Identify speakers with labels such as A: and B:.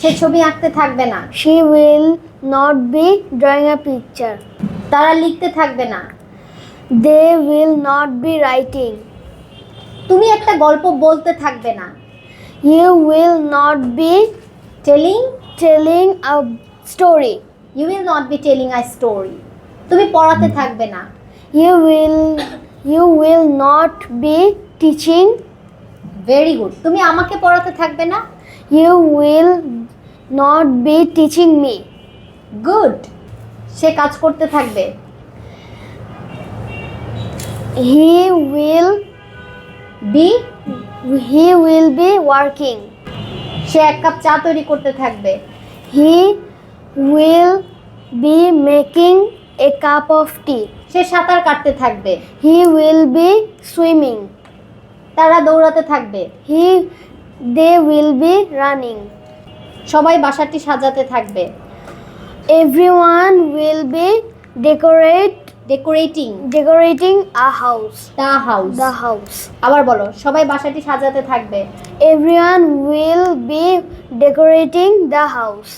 A: সে ছবি আঁকতে থাকবে না।
B: She will not be drawing a picture
A: তারা লিখতে থাকবে না।
B: They will not be writing
A: তুমি একটা গল্প বলতে থাকবে না।
B: You will not be
A: telling
B: telling a story
A: you will not be telling a story তুমি পড়াতে থাকবে না।
B: You will you will not be teaching
A: very good তুমি আমাকে পড়াতে থাকবে না?
B: You will not be teaching me.
A: Good সে কাজ করতে থাকবে
B: He will
A: be
B: he will be working.
A: সে এক কাপ চা তৈরি করতে থাকবে
B: He will be making a cup of tea.
A: সে সাঁতার কাটতে থাকবে
B: He will be swimming.
A: তারা দৌড়াতে থাকবে
B: He they will be running
A: সবাই বাসাটি সাজাতে থাকবে।
B: Everyone will be
A: decorate
B: decorating decorating a
A: house the house
B: the house
A: আবার বলো সবাই বাসাটি সাজাতে থাকবে।
B: Everyone will be decorating the house